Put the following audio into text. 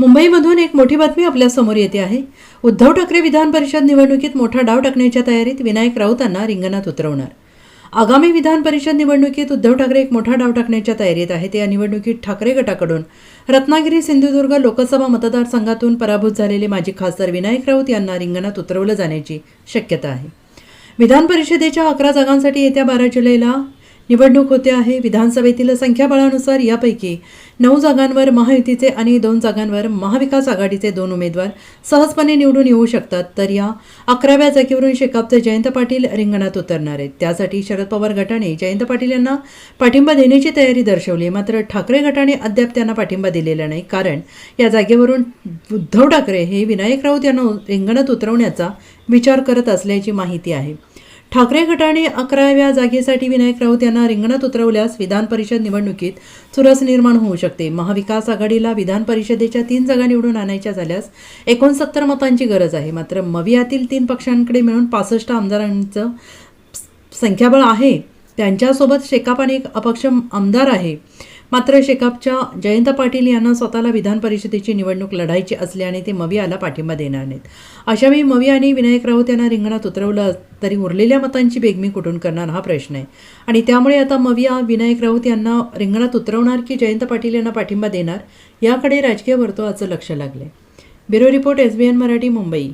मुंबईमधून एक मोठी बातमी आपल्यासमोर येते आहे. उद्धव ठाकरे विधान परिषद निवडणुकीत मोठा डाव टाकण्याच्या तयारीत विनायक राऊतांना रिंगणात उतरवणार. आगामी विधान परिषद निवडणुकीत उद्धव ठाकरे एक मोठा डाव टाकण्याच्या तयारीत आहेत. या निवडणुकीत ठाकरे गटाकडून रत्नागिरी सिंधुदुर्ग लोकसभा मतदारसंघातून पराभूत झालेले माजी खासदार विनायक राऊत यांना रिंगणात उतरवलं जाण्याची शक्यता आहे. विधान परिषदेच्या अकरा जागांसाठी येत्या बारा जुलैला निवडणूक होते आहे. विधानसभेतील संख्याबळानुसार यापैकी नऊ जागांवर महायुतीचे आणि दोन जागांवर महाविकास आघाडीचे दोन उमेदवार सहजपणे निवडून येऊ शकतात. तर या अकराव्या जागेवरून शेकापचे जयंत पाटील रिंगणात उतरणार आहेत. त्यासाठी शरद पवार गटाने जयंत पाटील यांना पाठिंबा देण्याची तयारी दर्शवली आहे. मात्र ठाकरे गटाने अद्याप त्यांना पाठिंबा दिलेला नाही. कारण या जागेवरून उद्धव ठाकरे हे विनायक राऊत यांना रिंगणात उतरवण्याचा विचार करत असल्याची माहिती आहे. ठाकरे गटाने अकराव्या जागेसाठी विनायक राऊत यांना रिंगणात उतरवल्यास विधान परिषद निवडणुकीत चुरस निर्माण होऊ शकते. महाविकास आघाडीला विधान परिषदेच्या तीन जागा निवडून आणायच्या झाल्यास एकोणसत्तर मतांची गरज आहे. मात्र मवियातील तीन पक्षांकडे मिळून पासष्ट आमदारांचं संख्याबळ आहे. त्यांच्यासोबत शेकाप आणि एक अपक्ष आमदार आहे. मात्र शेकापच्या जयंत पाटील यांना स्वतःला विधान परिषदेची निवडणूक लढायची असल्याने ते मवियाला पाठिंबा देणार नाहीत. अशावेळी मवी आणि विनायक राऊत यांना रिंगणात उतरवलं तरी उरलेल्या मतांची बेगमी कुठून करणार हा प्रश्न आहे. आणि त्यामुळे आता मविया विनायक राऊत यांना रिंगणात उतरवणार की जयंत पाटील यांना पाठिंबा देणार याकडे राजकीय वर्तुळाचं लक्ष लागले bureau report S B N Marathi Mumbai.